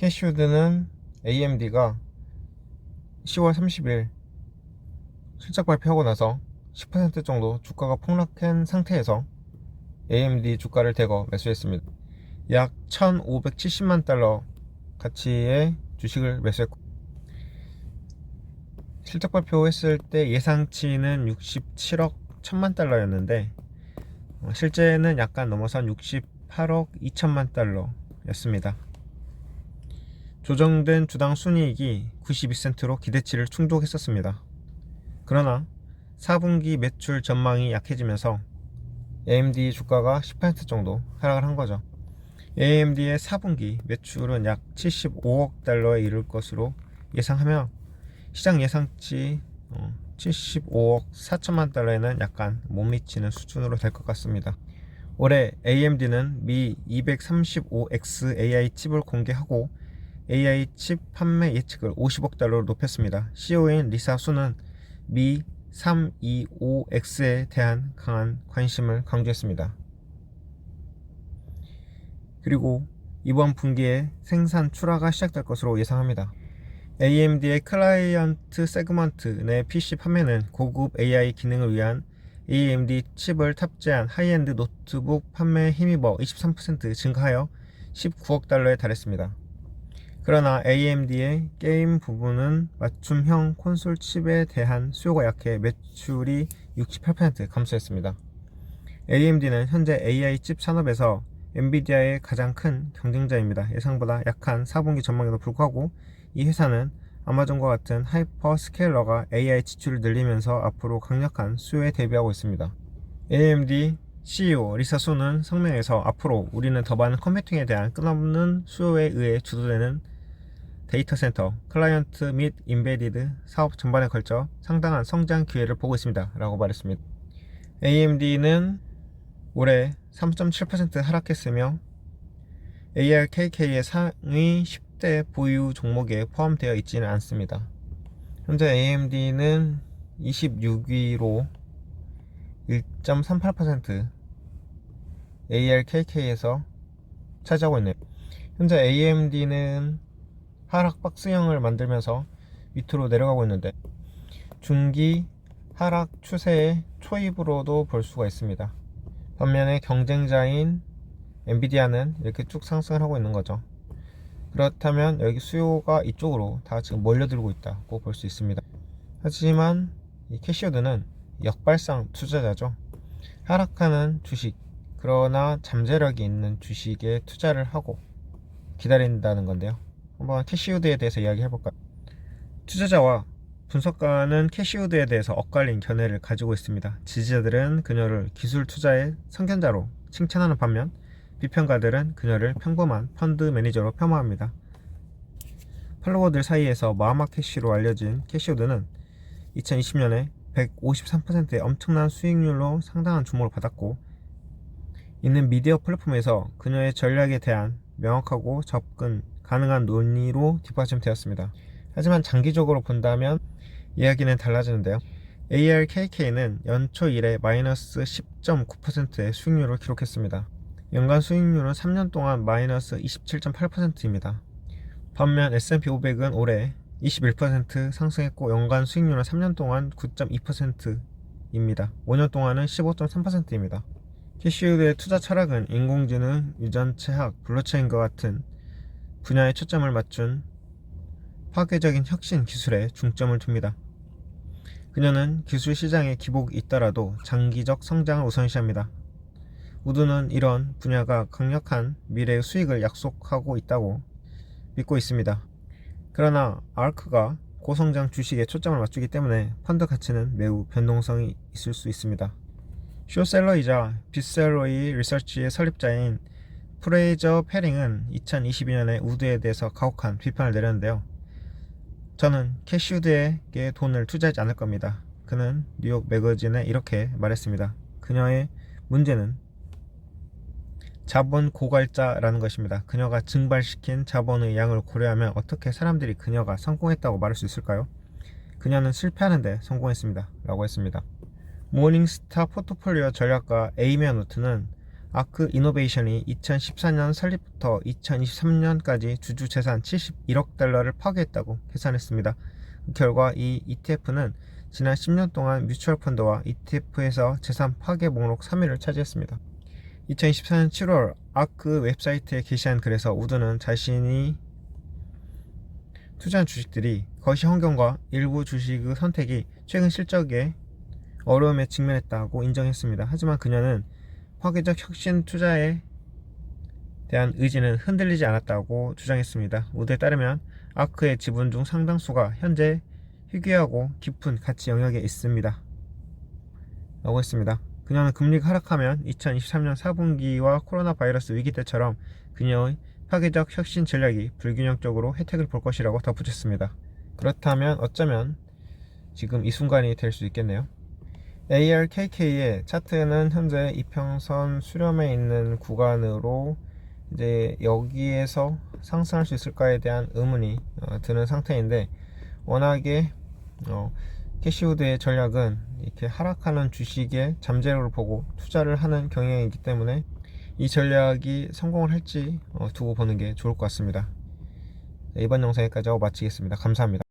캐시우드는 AMD가 10월 30일 실적 발표하고 나서 10% 정도 주가가 폭락한 상태에서 AMD 주가를 대거 매수했습니다. 약 1,570만 달러 가치의 주식을 매수했고 실적 발표했을 때 예상치는 67억 1천만 달러였는데 어, 실제는 약간 넘어선 68억 2천만 달러였습니다. 조정된 주당 순이익이 92센트로 기대치를 충족했었습니다. 그러나 4분기 매출 전망이 약해지면서 AMD 주가가 10% 정도 하락을 한 거죠. AMD의 4분기 매출은 약 75억 달러에 이를 것으로 예상하며 시장 예상치 어, 75억 4천만 달러에는 약간 못 미치는 수준으로 될 것 같습니다. 올해 AMD는 미 235X AI 칩을 공개하고 AI 칩 판매 예측을 50억 달러로 높였습니다. CEO인 리사 수는 미 325X에 대한 강한 관심을 강조했습니다. 그리고 이번 분기에 생산 출하가 시작될 것으로 예상합니다. AMD의 클라이언트 세그먼트 내 PC 판매는 고급 AI 기능을 위한 AMD 칩을 탑재한 하이엔드 노트북 판매에 힘입어 23% 증가하여 19억 달러에 달했습니다. 그러나 AMD의 게임 부분은 맞춤형 콘솔 칩에 대한 수요가 약해 매출이 68% 감소했습니다. AMD는 현재 AI 칩 산업에서 엔비디아의 가장 큰 경쟁자입니다. 예상보다 약한 4분기 전망에도 불구하고 이 회사는 아마존과 같은 하이퍼 스케일러가 AI 지출을 늘리면서 앞으로 강력한 수요에 대비하고 있습니다. AMD CEO 리사 소는 성명에서 앞으로 우리는 더 많은 컴퓨팅에 대한 끝없는 수요에 의해 주도되는 데이터 센터, 클라이언트 및 인베디드 사업 전반에 걸쳐 상당한 성장 기회를 보고 있습니다. 라고 말했습니다. AMD는 올해 3.7% 하락했으며 ARKK의 상위 10대 보유 종목에 포함되어 있지는 않습니다. 현재 AMD는 26위로 1.38% ARKK에서 차지하고 있네요. 현재 AMD는 하락 박스형을 만들면서 밑으로 내려가고 있는데 중기 하락 추세의 초입으로도 볼 수가 있습니다. 반면에 경쟁자인 엔비디아는 이렇게 쭉 상승을 하고 있는 거죠. 그렇다면 여기 수요가 이쪽으로 다 지금 몰려들고 있다고 볼 수 있습니다. 하지만 이 캐시오드는 역발상 투자자죠. 하락하는 주식, 그러나 잠재력이 있는 주식에 투자를 하고 기다린다는 건데요. 한번 캐시우드에 대해서 이야기해 볼까요? 투자자와 분석가는 캐시우드에 대해서 엇갈린 견해를 가지고 있습니다. 지지자들은 그녀를 기술 투자의 선견자로 칭찬하는 반면 비평가들은 그녀를 평범한 펀드 매니저로 폄하합니다. 팔로워들 사이에서 마하마 캐시로 알려진 캐시우드는 2020년에 153%의 엄청난 수익률로 상당한 주목을 받았고 있는 미디어 플랫폼에서 그녀의 전략에 대한 명확하고 접근 가능한 논의로 뒷받침되었습니다. 하지만 장기적으로 본다면 이야기는 달라지는데요. ARKK는 연초 이래 마이너스 10.9%의 수익률을 기록했습니다. 연간 수익률은 3년 동안 마이너스 27.8%입니다. 반면 S&P 500은 올해 21% 상승했고 연간 수익률은 3년 동안 9.2%입니다. 5년 동안은 15.3%입니다. 캐시우드의 투자 철학은 인공지능, 유전체학, 블록체인과 같은 분야에 초점을 맞춘 파괴적인 혁신 기술에 중점을 둡니다. 그녀는 기술 시장의 기복이 있더라도 장기적 성장을 우선시합니다. 우드는 이런 분야가 강력한 미래의 수익을 약속하고 있다고 믿고 있습니다. 그러나 아크가 고성장 주식에 초점을 맞추기 때문에 펀드 가치는 매우 변동성이 있을 수 있습니다. 쇼셀러이자 빗셀러이 리서치의 설립자인 프레이저 페링은 2022년에 우드에 대해서 가혹한 비판을 내렸는데요. 저는 캐시우드에게 돈을 투자하지 않을 겁니다. 그는 뉴욕 매거진에 이렇게 말했습니다. 그녀의 문제는 자본 고갈자라는 것입니다. 그녀가 증발시킨 자본의 양을 고려하면 어떻게 사람들이 그녀가 성공했다고 말할 수 있을까요? 그녀는 실패하는데 성공했습니다. 라고 했습니다. 모닝스타 포트폴리오 전략가 에이미어 노트는 아크 이노베이션이 2014년 설립부터 2023년까지 주주 재산 71억 달러를 파괴했다고 계산했습니다. 그 결과 이 ETF는 지난 10년 동안 뮤추얼 펀드와 ETF에서 재산 파괴 목록 3위를 차지했습니다. 2024년 7월 아크 웹사이트에 게시한 글에서 우드는 자신이 투자한 주식들이 거시 환경과 일부 주식의 선택이 최근 실적에 어려움에 직면했다고 인정했습니다. 하지만 그녀는 파괴적 혁신 투자에 대한 의지는 흔들리지 않았다고 주장했습니다. 우드에 따르면 아크의 지분 중 상당수가 현재 희귀하고 깊은 가치 영역에 있습니다. 라고 했습니다. 그녀는 금리가 하락하면 2023년 4분기와 코로나 바이러스 위기 때처럼 그녀의 파괴적 혁신 전략이 불균형적으로 혜택을 볼 것이라고 덧붙였습니다. 그렇다면 어쩌면 지금 이 순간이 될 수 있겠네요. ARKK의 차트는 현재 이평선 수렴에 있는 구간으로 이제 여기에서 상승할 수 있을까에 대한 의문이 어, 드는 상태인데 워낙에 어, 캐시우드의 전략은 이렇게 하락하는 주식의 잠재력을 보고 투자를 하는 경향이기 때문에 이 전략이 성공을 할지 어, 두고 보는 게 좋을 것 같습니다. 네, 이번 영상 여기까지 하고 마치겠습니다. 감사합니다.